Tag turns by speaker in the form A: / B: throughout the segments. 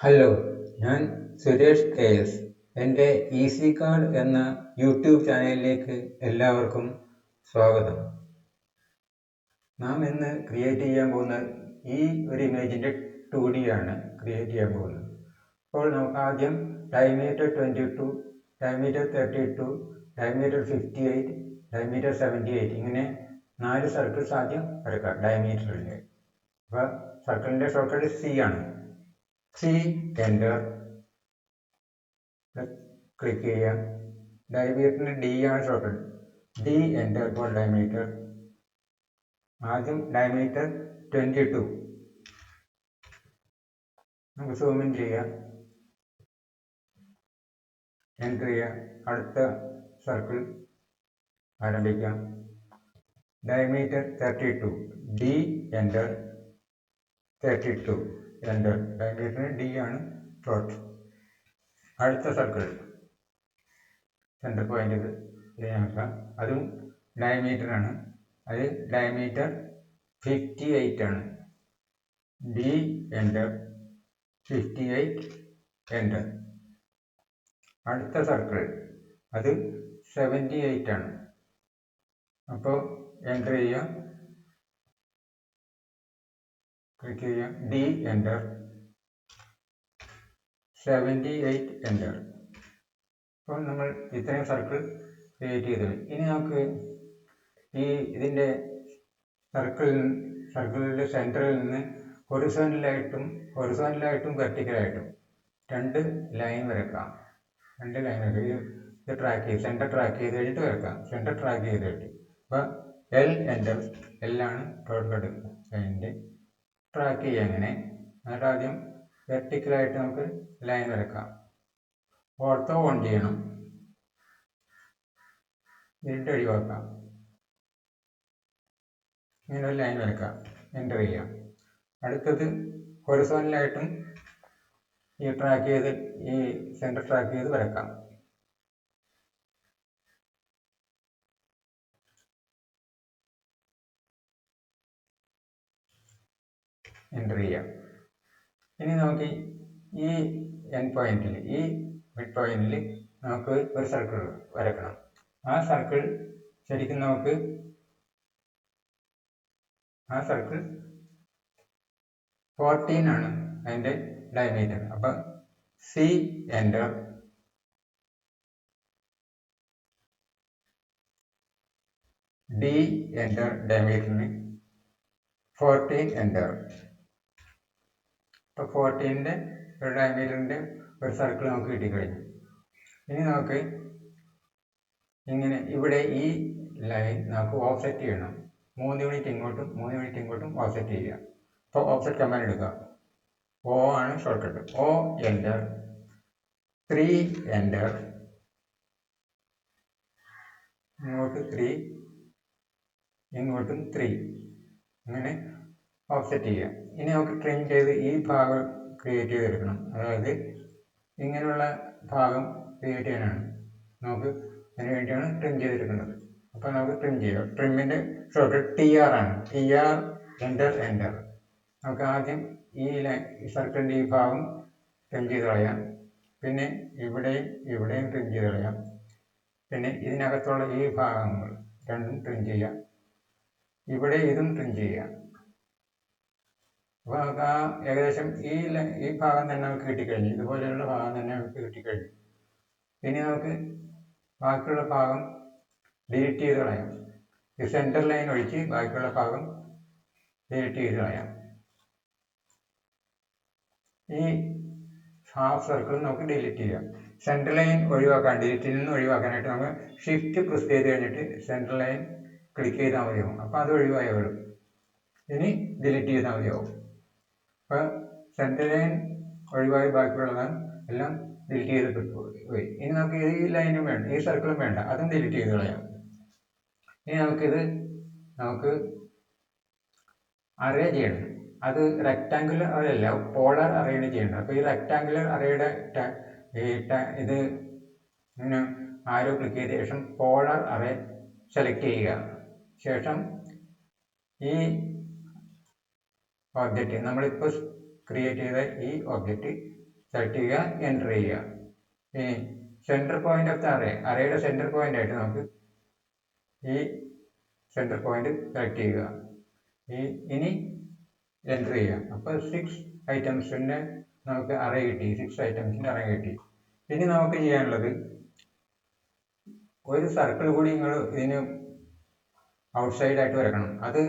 A: Hello ഞാൻ Suresh K S. എന്റെ easy card എന്ന യൂട്യൂബ് ചാനലിലേക്ക് എല്ലാവർക്കും സ്വാഗതം. നാം ഇന്ന് ക്രിയേറ്റ് ചെയ്യാൻ പോകുന്ന ഈ ഒരു ഇമേജിന്റെ ടു ഡി ആണ് ക്രിയേറ്റ് ചെയ്യാൻ പോകുന്നത്. അപ്പോൾ നമുക്ക് ആദ്യം diameter twenty two diameter thirty two diameter fifty eight diameter seventy eight ഇങ്ങനെ നാല് സർക്കിൾസ് ആദ്യം വരക്കാം ഡയമീറ്ററിൽ അപ്പോൾ സർക്കിളിന്റെ ഷോർട്ട്കട്ട് സി ആണ്. സി എന്റർ ക്ലിക്ക് ചെയ്യാം ഡയമീറ്ററിന് ഡി ആണ് shortcut D enter four diameter ആദ്യം ഡയമീറ്റർ ട്വന്റി ടു നമുക്ക് സൂം ഇൻ ചെയ്യാം. എന്റർ ചെയ്യാം അടുത്ത സർക്കിൾ ആരംഭിക്കാം. Diameter thirty two D enter thirty two enter diameter D ആണ് ഷോർട്ട് അടുത്ത സർക്കിൾ സെന്റർ പോയിന്റ് നോക്കാം അതും ഡയമീറ്റർ ആണ്. അത് ഡയമീറ്റർ ഫിഫ്റ്റി എയ്റ്റ് ആണ്. D enter fifty eight enter അടുത്ത സർക്കിൾ അത് സെവന്റി എയ്റ്റ് ആണ്. അപ്പോൾ എന്റർ ചെയ്യാം. ക്ലിക്ക് ചെയ്യാം. D enter seventy eight enter അപ്പോൾ നമ്മൾ ഇത്രയും സർക്കിൾ ക്രിയേറ്റ് ചെയ്തു ഇനി നമുക്ക് ഈ ഇതിന്റെ സർക്കിളിൽ സർക്കിളിന്റെ സെന്ററിൽ നിന്ന് ഹൊറിസോണിലായിട്ടും ഹൊറിസോണിലായിട്ടും വെർട്ടിക്കലായിട്ടും രണ്ട് ലൈൻ വരക്കാം. രണ്ട് ലൈൻ വരക്കാം. ഇത് ട്രാക്ക് ചെയ്ത് സെന്റർ ട്രാക്ക് ചെയ്ത് കഴിഞ്ഞിട്ട് വരക്കാം. സെന്റർ ട്രാക്ക് ചെയ്ത് കഴിഞ്ഞിട്ട്. അപ്പോൾ എൽ എന്റർ എല്ലാണ് ടോട്ടൽ കട്ട് ലൈനിന്റെ ട്രാക്ക് ചെയ്യുക അങ്ങനെ എന്നിട്ട് ആദ്യം വെർട്ടിക്കലായിട്ട് നമുക്ക് ലൈൻ വരക്കാം. ഓർത്തോ ഓൺ ചെയ്യണം. ഇരുട്ട് ഒഴിവാക്കാം ഇങ്ങനെ ഒരു ലൈൻ വരക്കാം. എന്റർ ചെയ്യാം അടുത്തത് ഹൊറിസോണലായിട്ടും ഈ ട്രാക്ക് ചെയ്ത് ഈ സെന്റർ ട്രാക്ക് ചെയ്ത് വരക്കാം. എന്റർ ചെയ്യാം. ഇനി നമുക്ക് ഈ എൻ പോയിന്റിൽ ഈ മിഡ് പോയിന്റിൽ നമുക്ക് ഒരു സർക്കിൾ വരക്കണം. ആ സർക്കിൾ ശരിക്കും നമുക്ക് ആ സർക്കിൾ ഫോർട്ടീൻ ആണ് അതിന്റെ ഡയമീറ്റർ അപ്പം സി എന്റർ ഡി എന്റർ ഡയമീറ്ററിന് ഫോർട്ടീൻ എന്റർ ഇപ്പോൾ ഫോർട്ടീന്റെ ഒരു ഡയമീറ്ററിന്റെ ഒരു സർക്കിൾ നമുക്ക് കിട്ടിക്കഴിഞ്ഞു. ഇനി നമുക്ക് ഇങ്ങനെ ഇവിടെ ഈ ലൈൻ നമുക്ക് ഓഫ്സെറ്റ് ചെയ്യണം. മൂന്ന് യൂണിറ്റ് ഇങ്ങോട്ടും മൂന്ന് യൂണിറ്റ് ഇങ്ങോട്ടും ഓഫ്സെറ്റ് ചെയ്യുക. അപ്പോൾ ഓഫ്സെറ്റ് കമാൻഡ് എടുക്കുക. ഓ ആണ് short cut O enter three enter ഇങ്ങോട്ട് ത്രീ ഇങ്ങോട്ടും ത്രീ അങ്ങനെ ഓഫ്സെറ്റ് ചെയ്യുക ഇനി നമുക്ക് ട്രിം ചെയ്ത് ഈ ഭാഗം ക്രിയേറ്റ് ചെയ്തെടുക്കണം. അതായത് ഇങ്ങനെയുള്ള ഭാഗം ക്രിയേറ്റ് ചെയ്യാനാണ്. നമുക്ക് അതിന് വേണ്ടിയാണ് ട്രിം ചെയ്തെടുക്കേണ്ടത്. അപ്പോൾ നമുക്ക് ട്രിം ചെയ്യാം. ട്രിമ്മിന്റെ ഷോർട്ട് ടി ആർ ആണ്. ടി ആർ എന്റർ എന്റർ നമുക്ക് ആദ്യം ഈ സർക്കിളിന്റെ ഈ ഭാഗം ട്രിം ചെയ്ത് കളയാം. പിന്നെ ഇവിടെയും ഇവിടെയും ട്രിം ചെയ്ത് കളയാം. പിന്നെ ഇതിനകത്തുള്ള ഈ ഭാഗങ്ങൾ രണ്ടും ട്രിം ചെയ്യാം. ഇവിടെ ഇതും ട്രിം ചെയ്യാം. അപ്പോൾ നമുക്ക് ആ ഏകദേശം ഈ ഈ ഭാഗം തന്നെ നമുക്ക് കിട്ടിക്കഴിഞ്ഞു. ഇതുപോലെയുള്ള ഭാഗം തന്നെ നമുക്ക് കിട്ടിക്കഴിഞ്ഞു. ഇനി നമുക്ക് ബാക്കിയുള്ള ഭാഗം ഡിലീറ്റ് ചെയ്ത് കളയാം. ഈ സെന്റർ ലൈൻ ഒഴിച്ച് ബാക്കിയുള്ള ഭാഗം ഡിലീറ്റ് ചെയ്ത് കളയാം. ഈ ഹാഫ് സർക്കിൾ നമുക്ക് ഡിലീറ്റ് ചെയ്യാം. സെന്റർ ലൈൻ ഒഴിവാക്കാൻ ഡിലീറ്റിൽ നിന്ന് ഒഴിവാക്കാനായിട്ട് നമുക്ക് ഷിഫ്റ്റ് പ്രസ് ചെയ്ത് കഴിഞ്ഞിട്ട് സെന്റർ ലൈൻ ക്ലിക്ക് ചെയ്താൽ മതിയാവും. അപ്പോൾ അത് ഒഴിവായി വരും ഇനി ഡിലീറ്റ് ചെയ്താൽ മതിയാവും. അപ്പോൾ സെന്റർ ലൈൻ ഒഴിവായി ബാക്കിയുള്ളതാണ്. എല്ലാം ഡിലീറ്റ് ചെയ്ത് പോയി. ഇനി നമുക്ക് ഈ ലൈനും വേണ്ട ഈ സർക്കിളും വേണ്ട. അതും ഡിലീറ്റ് ചെയ്ത് കളയാം. ഇനി നമുക്കിത് നമുക്ക് അറേ ചെയ്യണം. അത് റെക്റ്റാങ്കുലർ അറേ അല്ല പോളർ അറേയാണ് ചെയ്യേണ്ടത്. അപ്പോൾ ഈ റെക്റ്റാങ്കുലർ അറേയുടെ ഇത് ആരോ ക്ലിക്ക് ചെയ്ത ശേഷം പോളർ അറേ സെലക്ട് ചെയ്യുക. ശേഷം ഈ ഒബ്ജക്റ്റ് നമ്മളിപ്പോൾ ക്രിയേറ്റ് ചെയ്ത ഈ ഒബ്ജക്റ്റ് സെലക്ട് ചെയ്യുക എന്റർ ചെയ്യുക. ഇനി centre point of the array അറേയുടെ സെന്റർ പോയിന്റ് ആയിട്ട് നമുക്ക് ഈ സെന്റർ പോയിന്റ് സെലക്ട് ചെയ്യുക. ഈ ഇനി എന്റർ ചെയ്യുക. അപ്പോൾ സിക്സ് ഐറ്റംസിന്റെ നമുക്ക് അറേ കിട്ടി. സിക്സ് ഐറ്റംസിന്റെ അറേ കിട്ടി. ഇനി നമുക്ക് ചെയ്യാനുള്ളത് ഒരു സർക്കിൾ കൂടി നിങ്ങൾ ഇതിന് ഔട്ട്സൈഡ് ആയിട്ട് വരക്കണം. അത്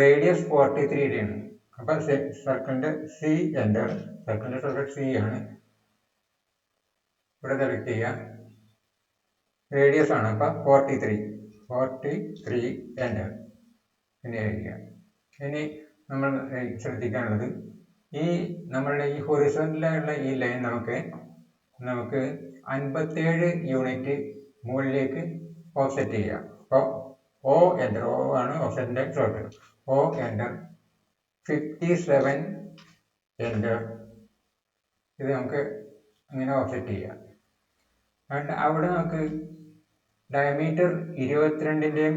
A: റേഡിയസ് ഫോർട്ടി ത്രീയുടെയാണ് അപ്പം സർക്കിളിന്റെ സി എന്റർ സർക്കിളിന്റെ സർക്കിൾ സി ആണ്. ഇവിടെ സെലക്ട് ചെയ്യുക റേഡിയസ് ആണ് അപ്പോൾ forty three forty three enter ഇനി എഴുതുക ഇനി നമ്മൾ ശ്രദ്ധിക്കാനുള്ളത് ഈ നമ്മളുടെ ഈ ഹൊറിസോണിലുള്ള ഈ ലൈൻ നമുക്ക് നമുക്ക് അൻപത്തേഴ് യൂണിറ്റ് മുകളിലേക്ക് ഓഫ്സെറ്റ് ചെയ്യാം. അപ്പോൾ ഓ എന്റർ ഓ ആണ് ഓഫ്സെറ്റിന്റെ short O enter fifty seven enter ഇത് നമുക്ക് ഇങ്ങനെ ഓഫ്സെറ്റ് ചെയ്യാം. അതുകൊണ്ട് അവിടെ നമുക്ക് ഡയമീറ്റർ ഇരുപത്തിരണ്ടിന്റെയും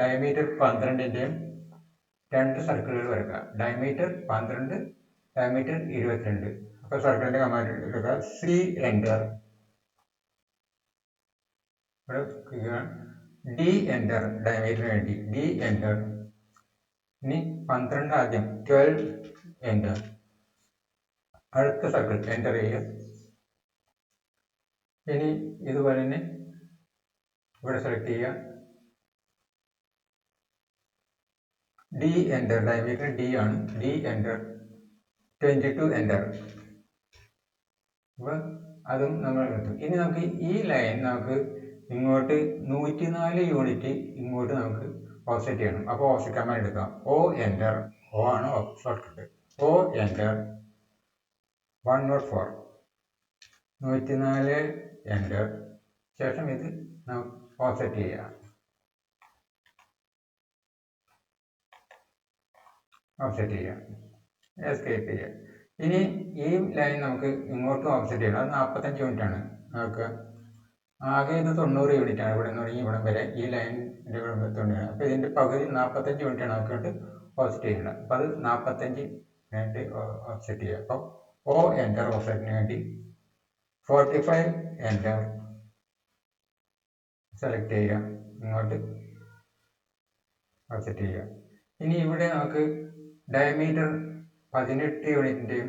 A: ഡയമീറ്റർ പന്ത്രണ്ടിന്റെയും രണ്ട് സർക്കിളുകൾ വരക്കുക ഡയമീറ്റർ പന്ത്രണ്ട് ഡയമീറ്റർ ഇരുപത്തിരണ്ട്. അപ്പോൾ സർക്കിളിന്റെ കമാൻഡ് എടുക്കുക. സി എന്റർ ഇവിടെ ഡി എന്റർ ഡയമീറ്ററിന് വേണ്ടി. ഡി എന്റർ ഇനി പന്ത്രണ്ട് ആദ്യം ട്വൽവ് എന്റർ അടുത്ത സർക്കിൾ എന്റർ ചെയ്യുക. ഇനി ഇതുപോലെ തന്നെ ഇവിടെ സെലക്ട് ചെയ്യുക. ഡി എന്റർ ഡയമീറ്റർ ഡി ആണ്. D enter twenty two enter അപ്പോൾ അതും നമ്മൾ എടുത്തു. ഇനി നമുക്ക് ഈ ലൈൻ നമുക്ക് ഇങ്ങോട്ട് നൂറ്റിനാല് യൂണിറ്റ് ഇങ്ങോട്ട് നമുക്ക് ഓഫ്സെറ്റ് ചെയ്യണം. അപ്പോൾ ഓഫ്സെറ്റ് കമാൻഡ് എടുക്കാം. ഓ എന്റർ ഓ ആണ് short O enter one nought four നൂറ്റിനാല് എന്റർ ശേഷം ഇത് ഓഫ്സെറ്റ് ചെയ്യാം. ഓഫ്സെറ്റ് ചെയ്യാം. എസ്കേപ്പ് ചെയ്യാം. ഇനി ഈ ലൈൻ നമുക്ക് ഇങ്ങോട്ടും ഓഫ്സെറ്റ് ചെയ്യണം. അത് നാൽപ്പത്തഞ്ച് മിനിറ്റ് ആണ്. നമുക്ക് ആകെ ഇത് തൊണ്ണൂറ് ആണ്. ഇവിടെ നിന്ന് തുടങ്ങി ഇവിടെ വരെ ഈ ഇവിടെ തൊണ്ണൂറ് അപ്പോൾ ഇതിന്റെ പകുതി നാൽപ്പത്തഞ്ച് ആണ് നമുക്ക് ഓഫ്സെറ്റ് ചെയ്യുന്നത്. അപ്പോൾ അത് നാൽപ്പത്തഞ്ച് വേണ്ടി ഓഫ്സെറ്റ് ചെയ്യുക. അപ്പോൾ ഓ എന്റർ ഓഫ്സെറ്റിന് വേണ്ടി ഫോർട്ടി ഫൈവ് എന്റർ സെലക്ട് ചെയ്യുക. ഇങ്ങോട്ട് ഓഫ്സെറ്റ് ചെയ്യുക. ഇനി ഇവിടെ നമുക്ക് ഡയമീറ്റർ പതിനെട്ട് യൂണിറ്റിന്റെയും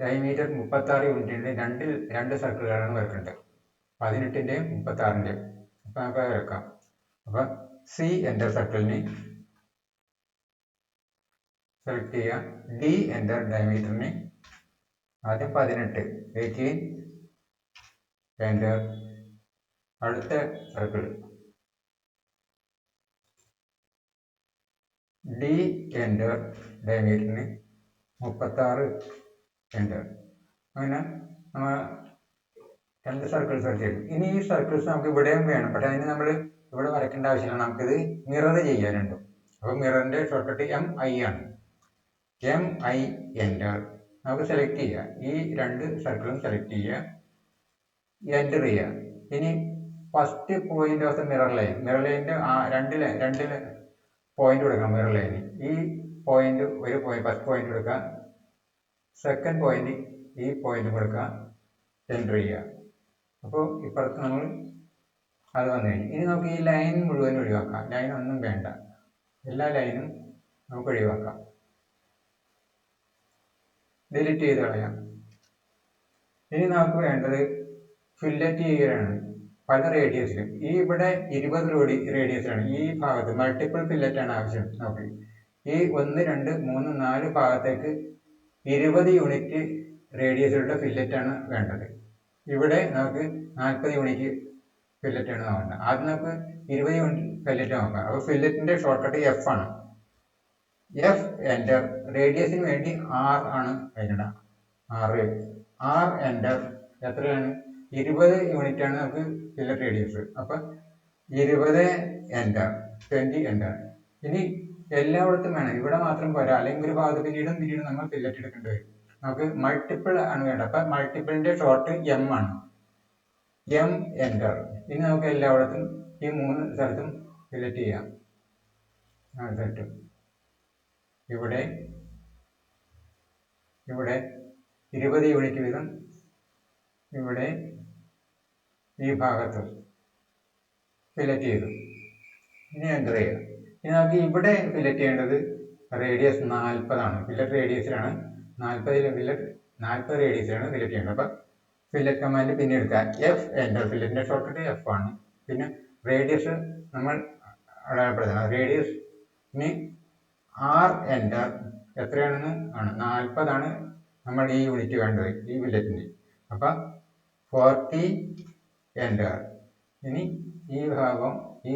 A: ഡയമീറ്റർ മുപ്പത്താറ് യൂണിറ്റിന്റെയും രണ്ട് രണ്ട് സർക്കിളുകളാണ് വരക്കേണ്ടത് പതിനെട്ടിന്റെയും മുപ്പത്താറിന്റെയും അപ്പം നമുക്ക് വെക്കാം അപ്പോൾ സി എന്റർ സർക്കിളിന് സെലക്ട് ചെയ്യുക. ഡി എന്റർ ഡയമീറ്ററിന് ആദ്യം പതിനെട്ട്. എയ്റ്റീൻ എന്റർ അടുത്ത സർക്കിൾ ഡി എന്റർ ഡയമീറ്ററിന് മുപ്പത്താറ് എന്റർ അങ്ങനെ നമ്മൾ രണ്ട് സർക്കിൾസ് വരച്ചു ചെയ്തു ഇനി ഈ സർക്കിൾസ് നമുക്ക് ഇവിടെയും വേണം. പക്ഷേ അതിന് നമ്മൾ ഇവിടെ വരയ്ക്കേണ്ട ആവശ്യമില്ല. നമുക്കിത് മിറർ അപ്പൊ അപ്പോൾ മിററിന്റെ ഷോർട്ട് എം ഐ ആണ്. എം ഐ എന്റർ നമുക്ക് സെലക്ട് ചെയ്യാം. ഈ രണ്ട് സർക്കിളും സെലക്ട് ചെയ്യുക എന്റർ ചെയ്യുക ഇനി first point of the mirror line mirror ലൈനിന്റെ ആ രണ്ട് ലൈൻ രണ്ട് പോയിന്റ് കൊടുക്കാം മിറർ ലൈന് ഈ പോയിന്റ് ഒരു പോയിന്റ് ഫസ്റ്റ് പോയിന്റ് കൊടുക്കാം. സെക്കൻഡ് പോയിന്റ് ഈ പോയിന്റ് കൊടുക്കാം. എന്റർ ചെയ്യുക അപ്പോൾ ഇപ്പോഴത്തെ നമ്മൾ അത് വന്നു കഴിഞ്ഞു ഇനി നമുക്ക് ഈ ലൈൻ മുഴുവൻ ഒഴിവാക്കാം. ലൈൻ ഒന്നും വേണ്ട. എല്ലാ ലൈനും നമുക്ക് ഒഴിവാക്കാം. ഡിലീറ്റ് ചെയ്ത് കളയാം. ഇനി നമുക്ക് വേണ്ടത് ഫില്ലറ്റ് ചെയ്യുകയാണ് പല റേഡിയസിലും ഈ ഇവിടെ ഇരുപത് റോഡി റേഡിയസിലാണ് ഈ ഭാഗത്ത് മൾട്ടിപ്പിൾ ഫില്ലറ്റാണ് ആവശ്യം. നമുക്ക് ഈ ഒന്ന് രണ്ട് മൂന്ന് നാല് ഭാഗത്തേക്ക് ഇരുപത് യൂണിറ്റ് റേഡിയസിലുള്ള ഫില്ലറ്റാണ് വേണ്ടത്. ഇവിടെ നമുക്ക് നാൽപ്പത് യൂണിറ്റ് ആണ് നോക്കേണ്ടത് ആദ്യം നമുക്ക് ഇരുപത് യൂണിറ്റ് ഫില്ലറ്റ് നോക്കാം അപ്പോൾ ഫില്ലറ്റിന്റെ ഷോർട്ട് കട്ട് എഫ് ആണ്. എഫ് എന്റർ റേഡിയസിന് വേണ്ടി ആർ ആണ് വരേണ്ടത് ആറ് ആർ എന്റർ എത്രയാണ്? ഇരുപത് യൂണിറ്റ് ആണ് നമുക്ക് ഫില്ലറ്റ് റേഡിയസ് അപ്പം ഇരുപത് എന്റർ ട്വന്റി എന്റർ ഇനി എല്ലായിടത്തും വേണം. ഇവിടെ മാത്രം പോരാ. അല്ലെങ്കിൽ ഒരു ഭാഗത്ത് പിന്നീടും പിന്നീടും നമ്മൾ ഫില്ലറ്റ് എടുക്കേണ്ടി വരും. നമുക്ക് മൾട്ടിപ്പിൾ ആണ് വേണ്ടത്. അപ്പം മൾട്ടിപ്പിളിന്റെ ഷോർട്ട് എം ആണ്. എം എന്റർ ഇനി നമുക്ക് എല്ലായിടത്തും ഈ മൂന്ന് സ്ഥലത്തും സെലക്ട് ചെയ്യാം. സെറ്റ് ഇവിടെ ഇവിടെ ഇരുപത് യൂണിറ്റ് വീതം ഇവിടെ ഈ ഭാഗത്ത് ഫിലറ്റ് ചെയ്തു. ഇനി എന്റർ ചെയ്യുക ഇനി നമുക്ക് ഇവിടെ ഫിലറ്റ് ചെയ്യേണ്ടത് റേഡിയസ് നാൽപ്പതാണ് ഫില്ലറ്റ് റേഡിയസിലാണ് നാൽപ്പതിൽ ഫില്ലറ്റ് നാൽപ്പത് റേഡിയസിലാണ് ഫില്ലറ്റ് ചെയ്യേണ്ടത്. അപ്പം ഫില്ലറ്റ് കമാൻഡ് പിന്നെ എടുക്കുക എഫ് എന്റർ ഫില്ലറ്റിന്റെ ഷോർട്ട് എഫ് ആണ്. പിന്നെ റേഡിയസ് നമ്മൾ അടയാളപ്പെടുത്തണം. റേഡിയസ് ഇനി ആർ എന്റർ എത്രയാണെന്ന് ആണ്. നാൽപ്പതാണ് നമ്മൾ ഈ യൂണിറ്റ് വേണ്ടത് ഈ ഫില്ലറ്റിന് അപ്പം ഫോർട്ടി എന്റർ ഇനി ഈ ഭാഗം ഈ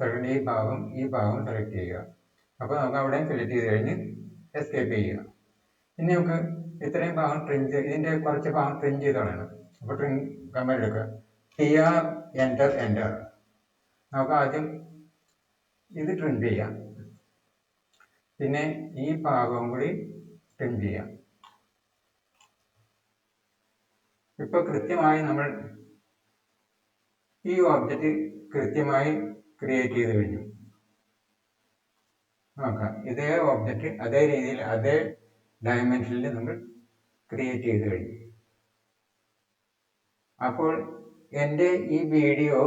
A: സെക്കൻഡ് ഈ ഭാഗം ഈ ഭാഗം സെലക്ട് ചെയ്യുക. അപ്പോൾ നമുക്ക് അവിടെ സെലക്ട് ചെയ്ത് കഴിഞ്ഞ് എസ്കേപ്പ് ചെയ്യുക. ഇനി നമുക്ക് ഇത്രയും ഭാഗം ട്രിം ഇതിന്റെ കുറച്ച് ഭാഗം ട്രിം ചെയ്ത് കളയണം. അപ്പോൾ ട്രിം കമാൻഡ് എടുക്കുക. ടി ആർ എന്റർ എന്റർ നമുക്ക് ആദ്യം ഇത് ട്രിം ചെയ്യാം. പിന്നെ ഈ ഭാഗവും കൂടി ട്രിം ചെയ്യാം. ഇപ്പൊ കൃത്യമായി നമ്മൾ ഈ ഓബ്ജക്റ്റ് കൃത്യമായി ക്രിയേറ്റ് ചെയ്ത് കഴിഞ്ഞു. നോക്കാം. ഇതേ ഓബ്ജക്റ്റ് അതേ രീതിയിൽ അതേ ഡയമെൻഷനിൽ നമ്മൾ ക്രിയേറ്റ് ചെയ്ത് കഴിഞ്ഞു. അപ്പോൾ എന്റെ ഈ വീഡിയോ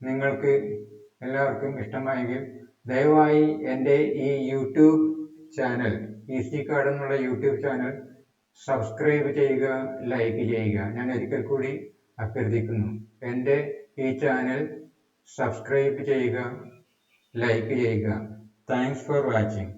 A: നിങ്ങൾക്ക് എല്ലാവർക്കും ഇഷ്ടമായെങ്കിൽ ദയവായി എന്റെ ഈ യൂട്യൂബ് ചാനൽ ഈസി കാർഡ് എന്നുള്ള യൂട്യൂബ് ചാനൽ സബ്സ്ക്രൈബ് ചെയ്യുക ലൈക്ക് ചെയ്യുക. ഞാൻ ഒരിക്കൽ കൂടി അഭ്യർത്ഥിക്കുന്നു. എന്റെ ഈ ചാനൽ സബ്സ്ക്രൈബ് ചെയ്യുക ലൈക്ക് ചെയ്യുക. Thanks for watching.